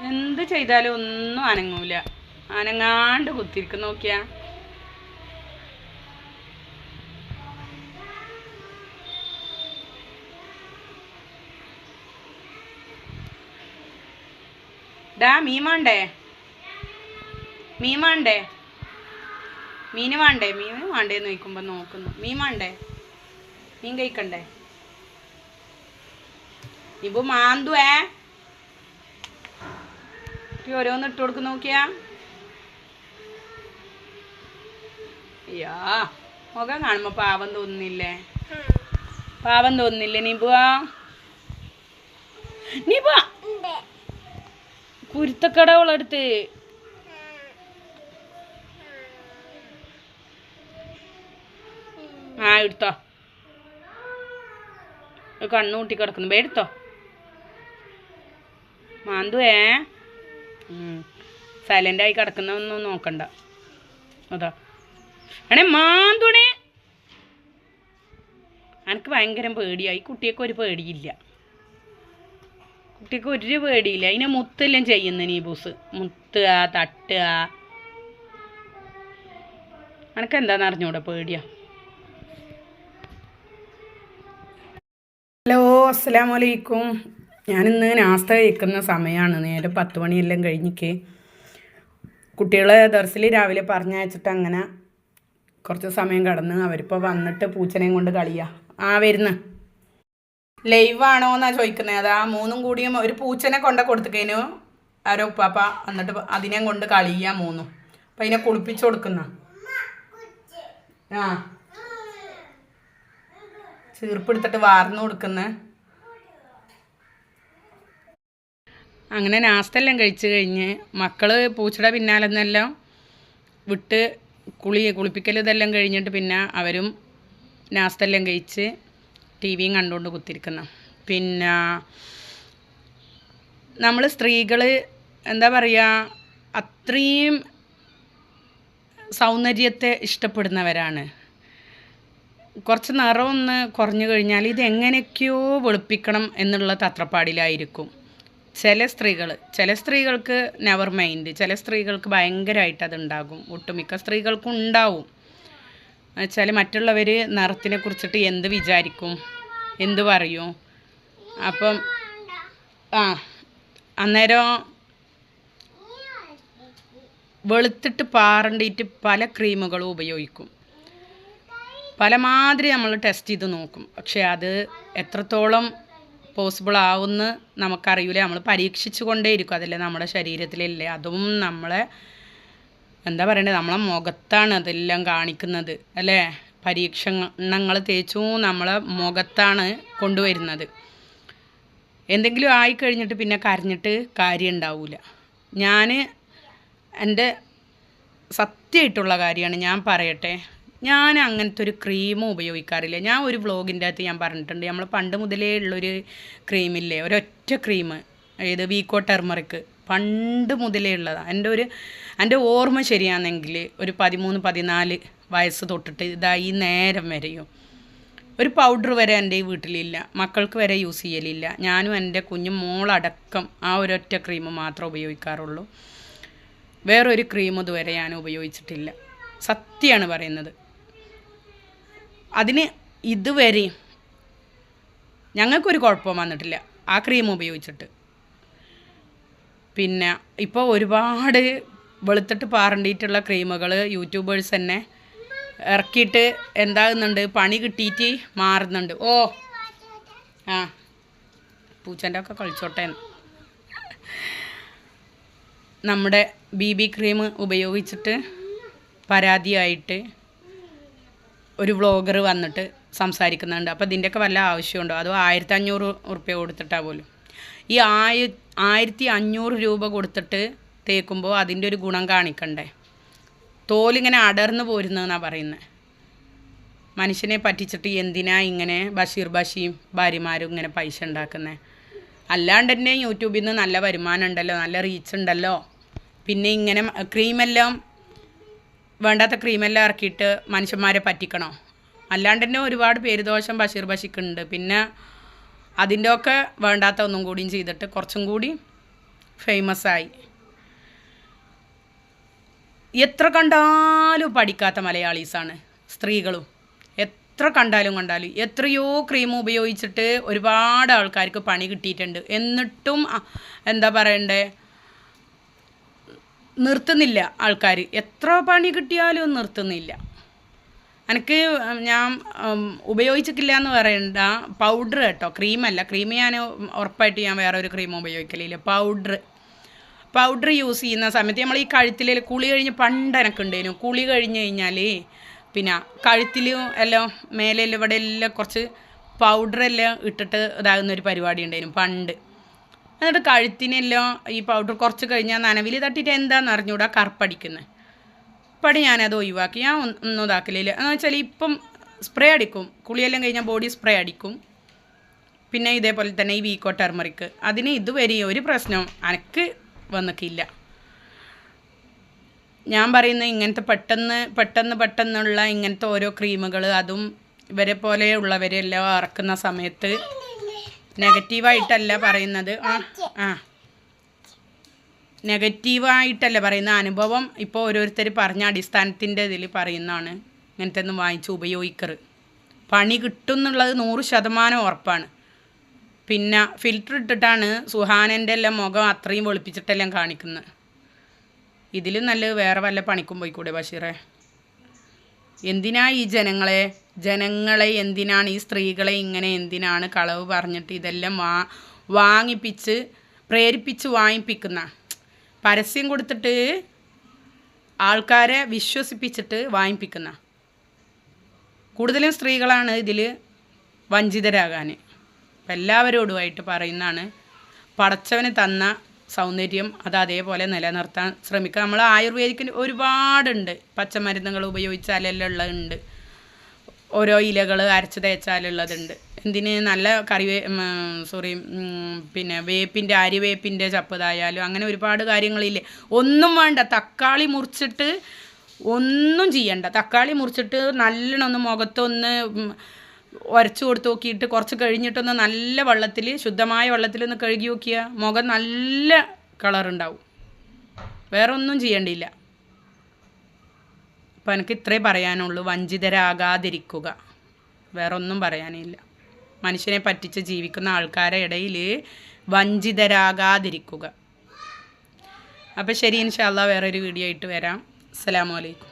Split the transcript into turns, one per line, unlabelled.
എന്ത് ചെയ്താലും ഒന്നും അനങ്ങൂല. അനങ്ങാണ്ട് കുത്തിരിക്കും നോക്കിയാ. ഡാ മീൻ വേണ്ടേ? മീൻ വേണ്ടേ? മീന് വേണ്ടേ? മീൻ വേണ്ടേന്ന് ചോദിക്കുമ്പോൾ നോക്കുന്നു. മീൻ വേണ്ടേ? മീൻ കഴിക്കണ്ടേ? ഇപ്പൊ മാന്തുവേ. ഈ ഓരോന്ന് ഇട്ട് കൊടുക്കും നോക്കിയാ. അയ്യാ മുഖം കാണുമ്പോ പാവം തോന്നുന്നില്ലേ? പാവം തോന്നുന്നില്ലേ നീ പോവാ? നീ പോ കുരുത്തക്കടവളടുത്ത് ആ എടുത്തോ. കണ്ണു കൂട്ടി കിടക്കുന്നു. എടുത്തോ. മാന്തുവേ. സൈലന്റ് ആയി കിടക്കുന്നൊന്നും നോക്കണ്ട. അതാ. അണേ മാന്തുണേ. എനിക്ക് ഭയങ്കര പേടിയായി കുട്ടിയൊക്കെ ഒരു പേടിയില്ല. കുട്ടിക്ക് ഒരു പേടിയില്ല. അതിനെ മുത്തെല്ലാം ചെയ്യുന്ന നീ ബൂസ്. മുത്തുക തട്ടുക എനക്ക് എന്താന്ന് അറിഞ്ഞൂടെ? പേടിയാ. ഹലോ അസ്സലാം വലൈക്കും ഞാനിന്ന് നാസ്ത കഴിക്കുന്ന സമയമാണ്. നേരെ പത്ത് മണിയെല്ലാം കഴിഞ്ഞിക്ക്. കുട്ടികളെ ദർസിൽ രാവിലെ പറഞ്ഞയച്ചിട്ട് അങ്ങനെ കുറച്ച് സമയം കടന്ന് അവരിപ്പോൾ വന്നിട്ട് പൂച്ചനെയും കൊണ്ട് കളിയാ. ആ വരുന്ന. ലൈവ് ആണോ എന്നാണ് ചോദിക്കുന്നത് അതാ മൂന്നും കൂടിയും ഒരു പൂച്ചനെ കൊണ്ട കൊടുത്തേനു ആരോ ഉപ്പാപ്പ എന്നിട്ട് അതിനെ കൊണ്ട് കളിയാ മൂന്നും. അപ്പം അതിനെ കുളിപ്പിച്ചു കൊടുക്കുന്ന. ആ. ചീർപ്പെടുത്തിട്ട് വാർന്നു കൊടുക്കുന്ന. അങ്ങനെ നാസ്തെല്ലാം കഴിച്ച് കഴിഞ്ഞ് മക്കൾ പൂച്ചയുടെ പിന്നാലെ നിന്നെല്ലാം വിട്ട് കുളി കുളിപ്പിക്കൽ ഇതെല്ലാം കഴിഞ്ഞിട്ട് പിന്നെ അവരും നാസ്തെല്ലാം കഴിച്ച് ടി വിയും കണ്ടുകൊണ്ട് കുത്തിരിക്കുന്നു. പിന്നെ നമ്മൾ സ്ത്രീകൾ എന്താ പറയുക അത്രയും സൗന്ദര്യത്തെ ഇഷ്ടപ്പെടുന്നവരാണ്. കുറച്ച് നിറമൊന്ന് കുറഞ്ഞു കഴിഞ്ഞാൽ ഇത് എങ്ങനെയൊക്കെയോ വെളുപ്പിക്കണം എന്നുള്ള തത്രപ്പാടിലായിരിക്കും. ചില സ്ത്രീകൾ ചില സ്ത്രീകൾക്ക് നെവർ മൈൻഡ് ചില സ്ത്രീകൾക്ക് ഭയങ്കരമായിട്ട് അതുണ്ടാകും. ഒട്ടുമിക്ക സ്ത്രീകൾക്കും ഉണ്ടാവും. വെച്ചാൽ മറ്റുള്ളവർ നിറത്തിനെ കുറിച്ചിട്ട് എന്ത് വിചാരിക്കും? എന്ത് പറയും? അപ്പം ആ അന്നേരം വെളുത്തിട്ട് പാറണ്ടിയിട്ട് പല ക്രീമുകളും ഉപയോഗിക്കും. പലമാതിരി നമ്മൾ ടെസ്റ്റ് ചെയ്ത് നോക്കും. പക്ഷേ അത് എത്രത്തോളം പോസിബിൾ ആവുമെന്ന് നമുക്കറിയില്ല നമ്മൾ പരീക്ഷിച്ചു കൊണ്ടേയിരിക്കും അതല്ലേ നമ്മുടെ ശരീരത്തിലല്ലേ. അതും നമ്മളെ എന്താ പറയണ്ടത് നമ്മളെ മുഖത്താണ് അതെല്ലാം കാണിക്കുന്നത്. അല്ലേ? പരീക്ഷണങ്ങൾ തേച്ചു നമ്മളെ മുഖത്താണ് കൊണ്ടുവരുന്നത്. എന്തെങ്കിലും ആയി കഴിഞ്ഞിട്ട് പിന്നെ കരഞ്ഞിട്ട് കാര്യം ഉണ്ടാവില്ല ഞാൻ എന്റെ സത്യമായിട്ടുള്ള കാര്യമാണ് ഞാൻ പറയട്ടെ. ഞാൻ അങ്ങനത്തെ ഒരു ക്രീമും ഉപയോഗിക്കാറില്ല. ഞാൻ ഒരു വ്ളോഗിന്റെ അകത്ത് ഞാൻ പറഞ്ഞിട്ടുണ്ട് നമ്മൾ പണ്ട് മുതലേ ഉള്ളൊരു ക്രീമില്ലേ ഒരൊറ്റ ക്രീം ഏത് വീക്കോ ടെർമറിക്ക് പണ്ട് മുതലേ ഉള്ളതാണ് എന്റെ ഒരു എന്റെ ഓർമ്മ ശരിയാണെങ്കിൽ ഒരു പതിമൂന്ന് പതിനാല് വയസ്സ് തൊട്ടിട്ട് ഇതായി നേരം വരെയും. ഒരു പൗഡർ വരെ എന്റെ ഈ വീട്ടിലില്ല മക്കൾക്ക് വരെ യൂസ് ചെയ്യലില്ല. ഞാനും എന്റെ കുഞ്ഞു മോളടക്കം ആ ഒരൊറ്റ ക്രീം മാത്രമേ ഉപയോഗിക്കാറുള്ളൂ. വേറൊരു ക്രീം ഇതുവരെ ഞാൻ ഉപയോഗിച്ചിട്ടില്ല. സത്യമാണ് പറയുന്നത്. അതിന് ഇതുവരെയും ഞങ്ങൾക്കൊരു കുഴപ്പം വന്നിട്ടില്ല. ആ ക്രീം ഉപയോഗിച്ചിട്ട്. പിന്നെ ഇപ്പോൾ ഒരുപാട് വെളുത്തിട്ട് പാറണ്ടിയിട്ടുള്ള ക്രീമുകൾ യൂട്യൂബേഴ്സ് തന്നെ ഇറക്കിയിട്ട് എന്താകുന്നുണ്ട്? പണി കിട്ടിയിട്ട് മാറുന്നുണ്ട്. ഓ ആ പൂച്ചന്റെ ഒക്കെ കളിച്ചോട്ടെ. നമ്മുടെ ബി ബി ക്രീം ഉപയോഗിച്ചിട്ട് പരാതിയായിട്ട് ഒരു വ്ളോഗർ വന്നിട്ട് സംസാരിക്കുന്നുണ്ട്. അപ്പോൾ ഇതിന്റെയൊക്കെ വല്ല ആവശ്യമുണ്ടോ? അതോ ആയിരത്തി അഞ്ഞൂറ് ഉറുപ്പ്യ കൊടുത്തിട്ടാ പോലും? ഈ ആയി ആയിരത്തി അഞ്ഞൂറ് രൂപ കൊടുത്തിട്ട് തേക്കുമ്പോൾ അതിന്റെ ഒരു ഗുണം കാണിക്കണ്ടേ? തോലിങ്ങനെ അടർന്നു പോരുന്നതെന്നാണ് പറയുന്നത് മനുഷ്യനെ പറ്റിച്ചിട്ട് എന്തിനാ ഇങ്ങനെ ബഷീർ ബഷിയും ഭാര്യമാരും ഇങ്ങനെ പൈസ ഉണ്ടാക്കുന്നത് അല്ലാണ്ട് തന്നെ യൂട്യൂബിൽ നിന്ന് നല്ല വരുമാനം ഉണ്ടല്ലോ നല്ല റീച്ച് ഉണ്ടല്ലോ. പിന്നെ ഇങ്ങനെ ക്രീമെല്ലാം വേണ്ടാത്ത ക്രീമെല്ലാം ഇറക്കിയിട്ട് മനുഷ്യന്മാരെ പറ്റിക്കണോ? അല്ലാണ്ട് തന്നെ ഒരുപാട് പേര് ദോഷം ബഷീർ ബഷിക്കുന്നുണ്ട് പിന്നെ അതിന്റെ ഒക്കെ വേണ്ടാത്ത ഒന്നും കൂടിയും ചെയ്തിട്ട് കുറച്ചും കൂടി ഫേമസ് ആയി. എത്ര കണ്ടാലും പഠിക്കാത്ത മലയാളീസാണ് സ്ത്രീകളും. എത്ര കണ്ടാലും കണ്ടാലും എത്രയോ ക്രീം ഉപയോഗിച്ചിട്ട് ഒരുപാട് ആൾക്കാർക്ക് പണി കിട്ടിയിട്ടുണ്ട്. എന്നിട്ടും എന്താ പറയണ്ടേ? നിർത്തുന്നില്ല ആൾക്കാർ എത്ര പണി കിട്ടിയാലും നിർത്തുന്നില്ല. എനിക്ക് ഞാൻ ഉപയോഗിച്ചിട്ടില്ല എന്ന് പറയണ്ട. പൗഡർ കേട്ടോ ക്രീമല്ല. ക്രീം ഞാൻ ഉറപ്പായിട്ട് ഞാൻ വേറെ ഒരു ക്രീം ഉപയോഗിക്കലില്ല. പൗഡർ പൗഡർ യൂസ് ചെയ്യുന്ന സമയത്ത് നമ്മൾ ഈ കഴുത്തിൽ കുളി കഴിഞ്ഞ് പണ്ട് എനക്ക് ഉണ്ടായിരുന്നു കുളി കഴിഞ്ഞ് കഴിഞ്ഞാൽ പിന്നെ കഴുത്തിലും എല്ലാം മേലെ ഇവിടെ എല്ലാം കുറച്ച് പൗഡർ എല്ലാം ഇട്ടിട്ട് ഇതാകുന്ന ഒരു പരിപാടി ഉണ്ടായിരുന്നു പണ്ട്. എന്നിട്ട് കഴുത്തിനെല്ലാം ഈ പൗഡർ കുറച്ച് കഴിഞ്ഞാൽ നനവിൽ തട്ടിയിട്ട് എന്താണെന്ന് അറിഞ്ഞുകൂടാ കറുപ്പടിക്കുന്നത് പടി ഞാനത് ഒഴിവാക്കി. ഞാൻ ഒന്നും ഇതാക്കലില്ല. എന്ന് വെച്ചാൽ ഇപ്പം സ്പ്രേ അടിക്കും. കുളിയെല്ലാം കഴിഞ്ഞാൽ ബോഡി സ്പ്രേ അടിക്കും. പിന്നെ ഇതേപോലെ തന്നെ ഈ വീക്കോ ടെർമറിക്ക് അതിന് ഇതുവരെ ഒരു പ്രശ്നം അനക്ക് വന്നിട്ടില്ല. ഞാൻ പറയുന്ന ഇങ്ങനത്തെ പെട്ടെന്ന് പെട്ടെന്ന് പെട്ടെന്നുള്ള ഇങ്ങനത്തെ ഓരോ ക്രീമുകൾ അതും ഇവരെ പോലെയുള്ളവരെല്ലാം ഇറക്കുന്ന സമയത്ത് നെഗറ്റീവായിട്ടല്ല പറയുന്നത്. ആ ആ. നെഗറ്റീവായിട്ടല്ല പറയുന്ന അനുഭവം ഇപ്പോൾ ഓരോരുത്തർ പറഞ്ഞ അടിസ്ഥാനത്തിന്റെ ഇതിൽ പറയുന്നതാണ്. ഇങ്ങനത്തെ ഒന്നും വാങ്ങിച്ച് ഉപയോഗിക്കറ് പണി കിട്ടും എന്നുള്ളത് നൂറ് ശതമാനം ഉറപ്പാണ്. പിന്നെ ഫിൽറ്റർ ഇട്ടിട്ടാണ് സുഹാനന്റെ എല്ലാം മുഖം അത്രയും വെളുപ്പിച്ചിട്ടെല്ലാം കാണിക്കുന്നത്. ഇതിലും നല്ലത് വേറെ വല്ല പണിക്കും പോയിക്കൂടെ ബഷീറേ? എന്തിനാ ഈ ജനങ്ങളെ? ജനങ്ങളെ എന്തിനാണ്? ഈ സ്ത്രീകളെ ഇങ്ങനെ എന്തിനാണ്? കളവ് പറഞ്ഞിട്ട് ഇതെല്ലാം വാ വാങ്ങിപ്പിച്ച് പ്രേരിപ്പിച്ച് വാങ്ങിപ്പിക്കുന്ന. പരസ്യം കൊടുത്തിട്ട് ആൾക്കാരെ വിശ്വസിപ്പിച്ചിട്ട് വാങ്ങിപ്പിക്കുന്ന. കൂടുതലും സ്ത്രീകളാണ് ഇതിൽ വഞ്ചിതരാകാൻ എല്ലാവരോടുമായിട്ട് പറയുന്നതാണ് പടച്ചവന് തന്ന സൗന്ദര്യം അത് അതേപോലെ നിലനിർത്താൻ ശ്രമിക്കുക. നമ്മൾ ആയുർവേദിക്കിന് ഒരുപാടുണ്ട്. പച്ചമരുന്നുകൾ ഉപയോഗിച്ചാലെല്ലാം ഉള്ളതുണ്ട് ഓരോ ഇലകൾ അരച്ച് തേച്ചാലുള്ളതുണ്ട്. എന്തിന് നല്ല കറിവേ സോറി പിന്നെ വേപ്പിന്റെ അരിവേപ്പിന്റെ ചപ്പതായാലും അങ്ങനെ ഒരുപാട് കാര്യങ്ങളില്ലേ. ഒന്നും വേണ്ട. തക്കാളി മുറിച്ചിട്ട് ഒന്നും ചെയ്യണ്ട. തക്കാളി മുറിച്ചിട്ട് നല്ലോണം ഒന്ന് മുഖത്തൊന്ന് ഉരച്ചു കൊടുത്ത് നോക്കിയിട്ട് കുറച്ച് കഴിഞ്ഞിട്ടൊന്ന് നല്ല വെള്ളത്തിൽ ശുദ്ധമായ വെള്ളത്തിൽ ഒന്ന് കഴുകി നോക്കിയാൽ മുഖം നല്ല കളറുണ്ടാവും വേറെ ഒന്നും ചെയ്യേണ്ടിയില്ല. അപ്പോൾ എനിക്ക് ഇത്രേ പറയാനുള്ളൂ. വഞ്ചിതരാകാതിരിക്കുക. വേറെ ഒന്നും പറയാനില്ല. മനുഷ്യനെ പറ്റിച്ച് ജീവിക്കുന്ന ആൾക്കാരെ ഇടയിൽ വഞ്ചിതരാകാതിരിക്കുക. അപ്പോൾ ശരി ഇൻഷാല്ല വേറൊരു വീഡിയോ ആയിട്ട് വരാം. അസ്സലാമു അലൈക്കും.